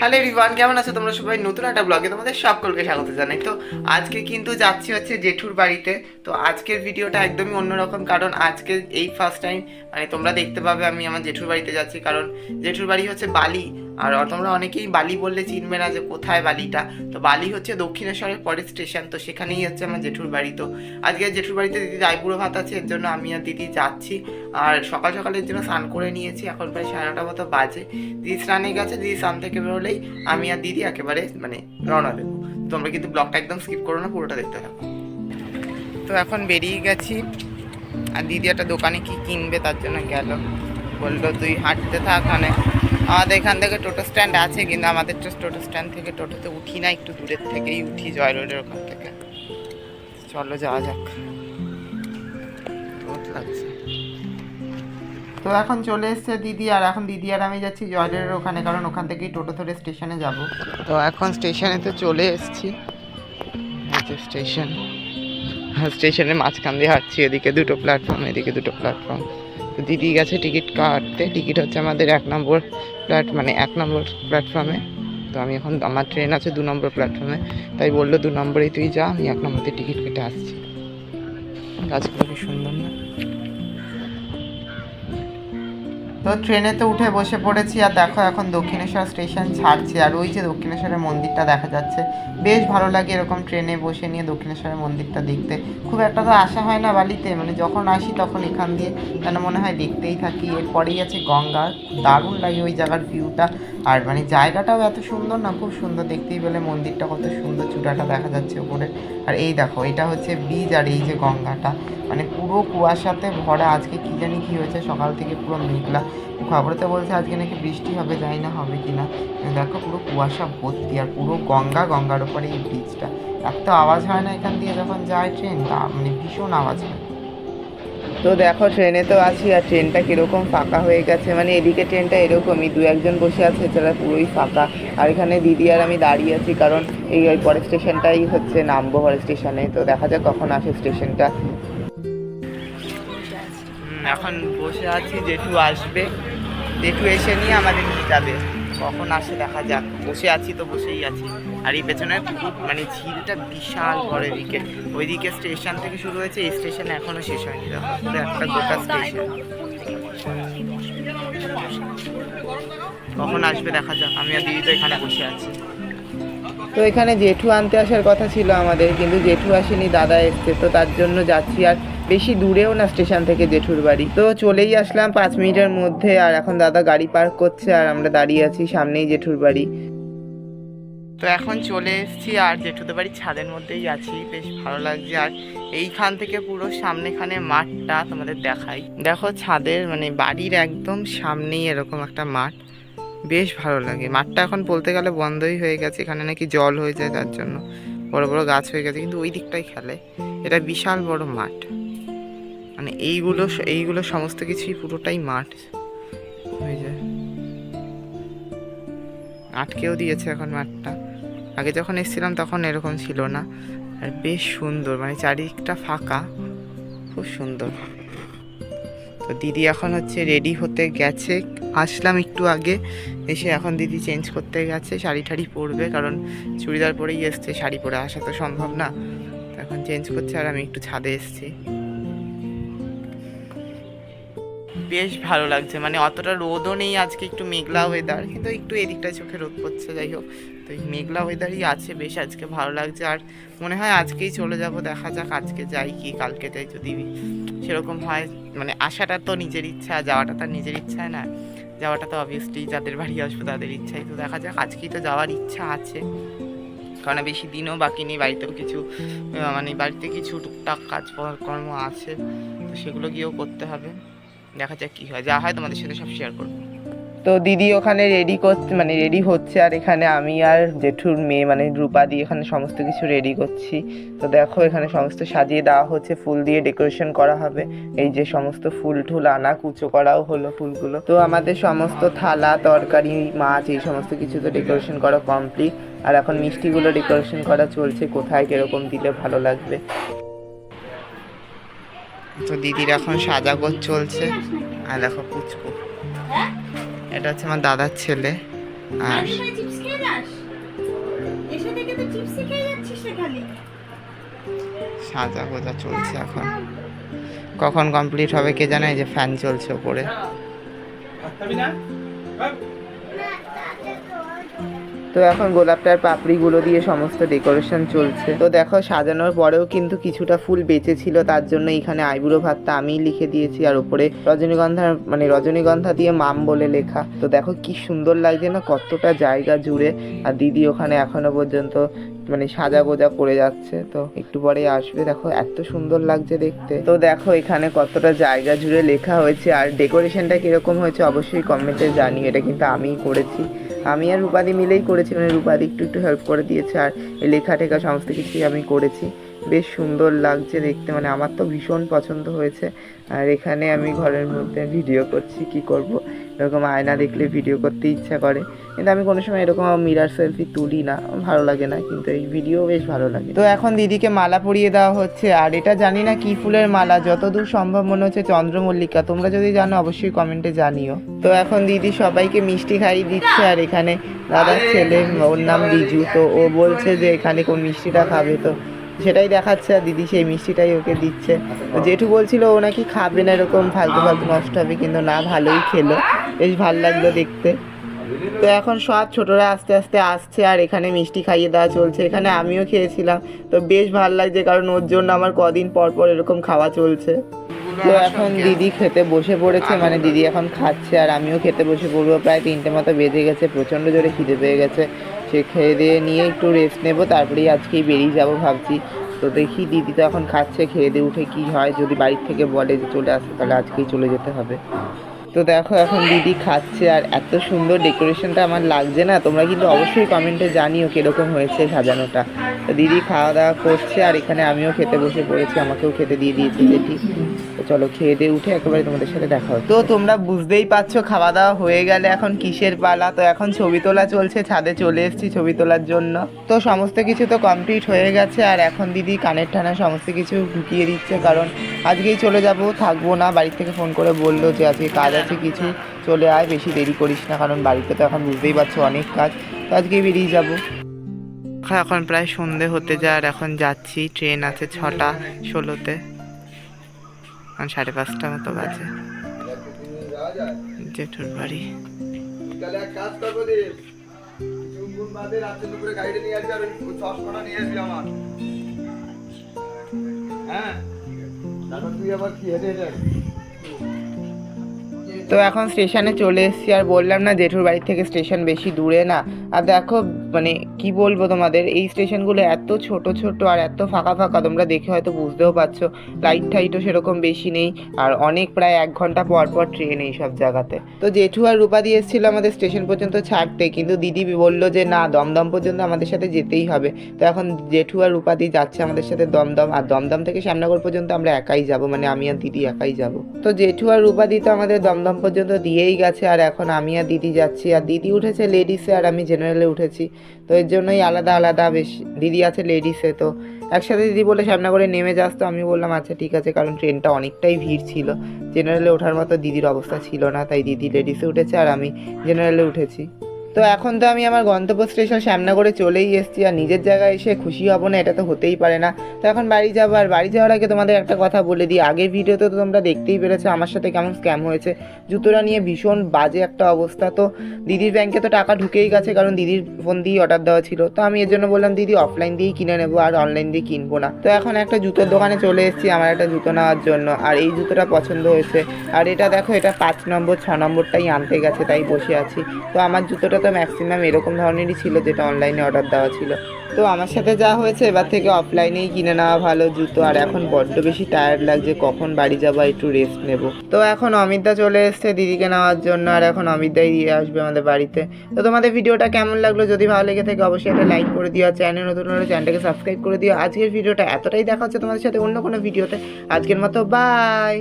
Hello everyone কেমন আছো? তোমরা সবাই নতুন একটা ব্লগে তোমাদের সকলকে স্বাগত জানাই। তো আজকে কিন্তু যাচ্ছি হচ্ছে জেঠুর বাড়িতে। তো আজকের ভিডিওটা একদমই অন্যরকম, কারণ আজকে এই ফার্স্ট টাইম মানে তোমরা দেখতে পাবে আমি আমার জেঠুর বাড়িতে যাচ্ছি, কারণ জেঠুর বাড়ি হচ্ছে বালি। আর তোমরা অনেকেই বালি বললে চিনবে না যে কোথায় বালিটা। তো বালি হচ্ছে দক্ষিণেশ্বরের পরের স্টেশন তো সেখানেই হচ্ছে আমার জেঠুর বাড়ি। তো আজকে জেঠুর বাড়িতে দিদি রায়পুরো ভাত আছে, এর জন্য আমি আর দিদি যাচ্ছি। আর সকাল সকালের জন্য স্নান করে নিয়েছি, এখন প্রায় সাড়ে নটা মতো বাজে। দিদি স্নানে গেছে, দিদি স্নান থেকে বেরোলেই আমি আর দিদি একেবারে মানে রওনা দেবো। তোমরা কিন্তু ব্লগটা একদম স্কিপ করো না, পুরোটা দেখতে থাকো। তো এখন বেরিয়ে গেছি। আর দিদি একটা দোকানে কি কিনবে তার জন্য গেল। বলল, তুই হাঁটতে থাক মানে আমাদের এখান থেকে টোটো স্ট্যান্ড আছে কিন্তু আমাদের তো টোটো স্ট্যান্ড থেকে টোটোতে উঠি না একটু দূরের থেকেই উঠি জয় রোডের ওখান থেকে। চলো যাওয়া যাক। লাগছে। তো এখন চলে এসছে দিদি আর এখন দিদি আর আমি যাচ্ছি জয়ডের ওখানে কারণ ওখান থেকেই টোটো ধরে স্টেশনে যাব। তো এখন স্টেশনে তো চলে এসছি। স্টেশন। স্টেশনের মাঝখান দিয়ে হাঁটছি এদিকে দুটো প্ল্যাটফর্ম এদিকে দুটো প্ল্যাটফর্ম দিদি গেছে টিকিট কাটতে। টিকিট হচ্ছে আমাদের এক নম্বর প্ল্যাট মানে এক নম্বর প্ল্যাটফর্মে। তো আমি এখন আমার ট্রেন আছে দু নম্বর প্ল্যাটফর্মে। তাই বলল, দু নম্বরেই তুই যা, আমি এক নম্বরতে টিকিট কেটে আসছি। গাছগুলো কি সুন্দর না? তো ট্রেনে তো উঠে বসে পড়েছি আর দেখো এখন দক্ষিণেশ্বর স্টেশন ছাড়ছে আর ওই যে দক্ষিণেশ্বরের মন্দিরটা দেখা যাচ্ছে। বেশ ভালো লাগে এরকম ট্রেনে বসে নিয়ে দক্ষিণেশ্বরের মন্দিরটা দেখতে। খুব একটা তো আসা হয় না বালিতে মানে যখন আসি তখন এখান দিয়ে যেন মনে হয় দেখতেই থাকি। এরপরেই আছে গঙ্গা দারুণ লাগে ওই জায়গার ভিউটা। আর মানে জায়গাটাও এত সুন্দর না, খুব সুন্দর দেখতেই পেলে মন্দিরটা কত সুন্দর চূড়াটা দেখা যাচ্ছে উপরে। আর এই দেখো, এটা হচ্ছে ব্রিজ আর এই যে গঙ্গাটা। মানে পুরো কুয়াশাতে ভরা, আজকে কী জানি কী হয়েছে, সকাল থেকে পুরো মেঘলা। খবরেতে বলছে আজকে নাকি বৃষ্টি হবে যাই না হবে কি না দেখো পুরো কুয়াশা ভর্তি আর পুরো গঙ্গা গঙ্গার উপরে এই ব্রিজটা এত আওয়াজ হয় না এখান দিয়ে যখন যায় ট্রেন মানে ভীষণ আওয়াজ হয়। তো দেখো ট্রেনে তো আছি আর ট্রেনটা কীরকম ফাঁকা হয়ে গেছে? মানে এদিকে ট্রেনটা এরকমই দু একজন বসে আছে এছাড়া পুরোই ফাঁকা। আর এখানে দিদি আর আমি দাঁড়িয়ে আছি কারণ এই ওই পরের স্টেশনটাই হচ্ছে নামবো পরের স্টেশনে তো দেখা যাক কখন আসে স্টেশনটা এখন বসে আছি জেঠু আসবে। জেঠু এসে নিয়ে আমাদের নিয়ে যাবে। কখন আসে দেখা যাক। বসে আছি তো বসেই আছি। আর এই পেছনে মানে ঝিলটা বিশাল বড় এদিকে। ওইদিকে স্টেশন থেকে শুরু হয়েছে, এই স্টেশন এখনও শেষ হয়নি। দেখো একটা গোটা স্টেশন কখন আসবে দেখা যাক। আমি আর দিদি তো এখানে বসে আছি। তো এখানে জেঠু আনতে আসার কথা ছিল আমাদের, কিন্তু জেঠু আসেনি, দাদা এসছে। তো তার জন্য যাচ্ছি আর বেশি দূরেও না স্টেশন থেকে জেঠুর বাড়ি। তো চলেই আসলাম পাঁচ মিনিটের মধ্যে, আর এখন দাদা গাড়ি পার্ক করছে আর আমরা দাঁড়িয়ে আছি সামনেই জেঠুর বাড়ি। তো এখন চলে এসেছি আর জেঠুদের বাড়ির ছাদের মধ্যেই আছি। বেশ ভালো লাগছে। আর এইখান থেকে পুরো সামনেখানে মাঠটা তোমাদের দেখাই। দেখো ছাদের মানে বাড়ির একদম সামনেই এরকম একটা মাঠ। বেশ ভালো লাগে। মাঠটা এখন বলতে গেলে বন্ধই হয়ে গেছে। এখানে নাকি জল হয়ে যায় তার জন্য। বড় বড় গাছ হয়ে গেছে, কিন্তু ওই দিকটাই খেলে। এটা বিশাল বড় মাঠ। মানে এইগুলো এইগুলো সমস্ত কিছুই পুরোটাই মাঠ হয়ে যায়। আটকেও দিয়েছে এখন মাঠটা। আগে যখন এসেছিলাম তখন এরকম ছিল না। আর বেশ সুন্দর মানে চারিদিকটা ফাঁকা। খুব সুন্দর। তো দিদি এখন হচ্ছে রেডি হতে গেছে। আসলাম একটু আগে, এসে এখন দিদি চেঞ্জ করতে গেছে। শাড়ি ঠাড়ি পরবে কারণ চুড়িদার পরেই এসছে, শাড়ি পরে আসা তো সম্ভব না। এখন চেঞ্জ করছে আর আমি একটু ছাদে এসেছি। বেশ ভালো লাগছে। মানে অতটা রোদও নেই, আজকে একটু মেঘলা ওয়েদার কিন্তু একটু এদিকটা চোখে রোদ পড়ছে, যাই হোক। তো এই মেঘলা ওয়েদারই আছে, বেশ আজকে ভালো লাগছে। আর মনে হয় আজকেই চলে যাব, দেখা যাক আজকে যাই কি, কালকে যাই যদি সেরকম হয়। মানে আসাটা তো নিজের ইচ্ছা, যাওয়াটা তার নিজের ইচ্ছায় না। যাওয়াটা তো অবভিয়াসলি যাদের বাড়ি আসব তাদের ইচ্ছাই তো দেখা যাক, আজকেই তো যাওয়ার ইচ্ছা আছে। কারণ বেশি দিনও বাকি নেই, বাড়িতেও কিছু মানে বাড়িতে কিছু টুকটাক কাজ কর্ম আছে, তো সেগুলো গিয়েও করতে হবে। দেখা যাক কী হয়, যা হয় তোমাদের সাথে সব শেয়ার করব। তো দিদি ওখানে রেডি করছে মানে রেডি হচ্ছে, আর এখানে আমি আর জেঠুর মেয়ে মানে রূপা দিয়ে এখানে সমস্ত কিছু রেডি করছি। তো দেখো এখানে সমস্ত সাজিয়ে দেওয়া হচ্ছে, ফুল দিয়ে ডেকোরেশন করা হবে। এই যে সমস্ত ফুল টুল আনা, কুচো করাও হলো ফুলগুলো। তো আমাদের সমস্ত থালা, তরকারি, মাছ, এই সমস্ত কিছু তো ডেকোরেশন করা কমপ্লিট আর এখন মিষ্টিগুলো ডেকোরেশন করা চলছে, কোথায়, কীরকম দিলে ভালো লাগবে। তো দিদির এখন সাজাগোজ চলছে আর দেখো পুচকু এটা হচ্ছে আমার দাদার ছেলে আর সাজা গোজা চলছে এখন কখন কমপ্লিট হবে কে জানে যে ফ্যান চলছে ওপরে তো এখন গোলাপটার পাপড়িগুলো দিয়ে সমস্ত ডেকোরেশন চলছে। তো দেখো, সাজানোর পরেও কিন্তু কিছুটা ফুল বেঁচে ছিল তার জন্য এখানে আইবুড়ো ভাতটা আমি লিখে দিয়েছি, আর উপরে রজনীগন্ধার মানে রজনীগন্ধা দিয়ে মাম বলে লেখা। তো দেখো, কি সুন্দর লাগছে না, কতটা জায়গা জুড়ে। আর দিদি ওখানে এখনও পর্যন্ত মানে সাজা গোজা করে যাচ্ছে, তো একটু পরে আসবে। দেখো, এত সুন্দর লাগছে দেখতে। তো দেখো, এখানে কতটা জায়গা জুড়ে লেখা হয়েছে, আর ডেকোরেশনটা কীরকম হয়েছে অবশ্যই কমেন্টে জানি এটা কিন্তু আমিই করেছি। আমি আর রূপাদি মিলেই করেছি মানে রূপাদি একটু একটু হেল্প করে দিয়েছে, আর লেখা টেখা সমস্ত কিছুই আমি করেছি। বেশ সুন্দর লাগছে দেখতে মানে আমার তো ভীষণ পছন্দ হয়েছে। আর এখানে আমি ঘরের মধ্যে ভিডিও করছি, কি করব? এরকম আয়না দেখলে ভিডিও করতে ইচ্ছা করে। কিন্তু আমি কোনো সময় এরকম মিরার সেলফি তুলি না, ভালো লাগে না কিন্তু এই ভিডিও বেশ ভালো লাগে। তো এখন দিদিকে মালা পরিয়ে দেওয়া হচ্ছে, আর এটা জানি না কি ফুলের মালা, যতদূর সম্ভব মনে হচ্ছে চন্দ্রমল্লিকা। তোমরা যদি জানো, অবশ্যই কমেন্টে জানিও। তো এখন দিদি সবাইকে মিষ্টি খাইয়ে দিচ্ছে, আর এখানে দাদার ছেলে, ওর নাম রিজু তো ও বলছে যে এখানে কোন মিষ্টিটা খাবে, তো সেটাই দেখাচ্ছে, আর দিদি সেই মিষ্টিটাই ওকে দিচ্ছে। জেঠু বলছিল, ও নাকি খাবে না, এরকম ফালতু ফালতু নষ্ট হবে, কিন্তু না, ভালোই খেলো। বেশ ভালো লাগল দেখতে। তো এখন সব ছোটরা আস্তে আস্তে আসছে আর এখানে মিষ্টি খাইয়ে দেওয়া চলছে। এখানে আমিও খেয়েছিলাম। তো বেশ ভালো লাগছে কারণ ওর জন্য আমার কদিন পর পর এরকম খাওয়া চলছে। তো এখন দিদি খেতে বসে পড়েছে মানে দিদি এখন খাচ্ছে আর আমিও খেতে বসে পড়ব। প্রায় তিনটে মতো বেজে গেছে, প্রচণ্ড জোরে খিদে পেয়ে গেছে। সে খেয়ে দিয়ে নিয়ে একটু রেস্ট নেব, তারপরেই আজকেই বেরিয়ে যাব ভাবছি। তো দেখি দিদি তো এখন খাচ্ছে, খেয়ে দিয়ে উঠে কি হয়, যদি বাড়ির থেকে বলে যে চলে আসতে, তাহলে আজকেই চলে যেতে হবে। তো দেখো এখন দিদি খাচ্ছে আর এত সুন্দর ডেকোরেশনটা আমার লাগছে না। তোমরা কিন্তু অবশ্যই কমেন্টে জানিও কীরকম হয়েছে সাজানোটা। তো দিদি খাওয়া দাওয়া করছে আর এখানে আমিও খেতে বসে পড়েছি, আমাকেও খেতে দিয়ে দিয়েছে যেটি চলো খেয়ে দিয়ে উঠে একেবারে তোমাদের সাথে দেখা তো তোমরা বুঝতেই পারছ খাওয়া দাওয়া হয়ে গেলে এখন কিসের পালা? তো এখন ছবি তোলা চলছে, ছাদে চলে এসেছি ছবি তোলার জন্য। তো সমস্ত কিছু তো কমপ্লিট হয়ে গেছে, আর এখন দিদি কানের টানা সমস্ত কিছু ঢুকিয়ে দিচ্ছে, কারণ আজকেই চলে যাব, থাকব না। বাড়ি থেকে ফোন করে বলল যে, আজকে কাজ আছে কিছু, চলে আয়, বেশি দেরি করিস না, কারণ বাড়িতে তো এখন বুঝতেই পারছ অনেক কাজ। তো আজকেই বেরিয়ে যাব। এখন প্রায় সন্ধে হতে যায়, আর এখন যাচ্ছি ট্রেন আছে ছটা ষোলোতে। এখন সাড়ে পাঁচটা মতো বাজে। জেঠুর বাড়ি। হ্যাঁ? তারপর তুই আবার কি হেঁটে হেঁটে। তো এখন স্টেশনে চলে এসেছি আর বললাম না জেঠুর বাড়ি থেকে স্টেশন বেশি দূরে না। আর দেখো মানে কি বলব তোমাদের, এই স্টেশনগুলো এত ছোট ছোট আর এত ফাঁকা ফাঁকা, তোমরা দেখে হয়তো বুঝতেও পারছ লাইট টাইটও সেরকম বেশি নেই। আর অনেক প্রায় এক ঘণ্টা পর পর ট্রেন এই সব জায়গাতে। তো জেঠু আর রূপা দিয়ে এসেছিল আমাদের স্টেশন পর্যন্ত ছাড়তে, কিন্তু দিদি বলল যে না, দমদম পর্যন্ত আমাদের সাথে যেতেই হবে। তো এখন জেঠু আর রূপাদি যাচ্ছে আমাদের সাথে দমদম, আর দমদম থেকে শ্যামনগর পর্যন্ত আমরা একাই যাব মানে আমি আর দিদি একাই যাব। তো জেঠু আর রূপাদি তো আমাদের দমদম পর্যন্ত দিয়েই গেছে, আর এখন আমি আর দিদি যাচ্ছি। আর দিদি উঠেছে লেডিসে আর আমি জেনারেলে উঠেছি। তো এর জন্যই আলাদা আলাদা বেশ, দিদি আছে লেডিসে তো একসাথে দিদি বলে শ্যামনগরে নেমে যাস তো। আমি বললাম আচ্ছা ঠিক আছে। কারণ ট্রেনটা অনেকটাই ভিড় ছিল। জেনারেলে ওঠার মতো দিদির অবস্থা ছিল না, তাই দিদি লেডিসে উঠেছে, আর আমি জেনারেলে উঠেছি। তো এখন তো আমি আমার গন্তব্য স্টেশন শ্যামনগরে চলেই এসেছি আর নিজের জায়গায় এসে খুশি হব না, এটা তো হতেই পারে না। তো এখন বাড়ি যাব আর বাড়ি যাওয়ার আগে তোমাদের একটা কথা বলে দিই। আগের ভিডিওতে তো তোমরা দেখতেই পেরেছ আমার সাথে কেমন স্ক্যাম হয়েছে। জুতোটা নিয়ে ভীষণ বাজে একটা অবস্থা। তো দিদির ব্যাংকে তো টাকা ঢুকেই গেছে কারণ দিদির ফোন দিয়েই অর্ডার দেওয়া ছিল। তো আমি এর জন্য বললাম, দিদি অফলাইন দিয়েই কিনে নেব আর অনলাইন দিয়ে কিনবো না। তো এখন একটা জুতোর দোকানে চলে এসেছি আমার একটা জুতো নেওয়ার জন্য। আর এই জুতোটা পছন্দ হয়েছে। আর এটা দেখো, এটা পাঁচ নম্বর, ছ নম্বরটাই আনতে গেছে, তাই বসে আছি। তো আমার জুতোটা তো ম্যাক্সিমাম এরকম ধরনেরই ছিল যেটা অনলাইনে অর্ডার দেওয়া ছিল। তো আমার সাথে যা হয়েছে, এবার থেকে অফলাইনেই কিনে নেওয়া ভালো জুতো। আর এখন বড্ড বেশি টায়ার্ড লাগছে, কখন বাড়ি যাব একটু রেস্ট নেব। তো এখন অমিতদা চলে এসছে দিদিকে নেওয়ার জন্য, আর এখন অমিতদাই দিয়ে আসবে আমাদের বাড়িতে। তো তোমাদের ভিডিওটা কেমন লাগল? যদি ভালো লেগে থাকে, অবশ্যই একটা লাইক করে দিও। চ্যানেল নতুন হলে চ্যানেলটাকে সাবস্ক্রাইব করে দিও। আজকের ভিডিওটা এতটাই দেখা হচ্ছে তোমাদের সাথে অন্য কোনো ভিডিওতে। আজকের মতো বাই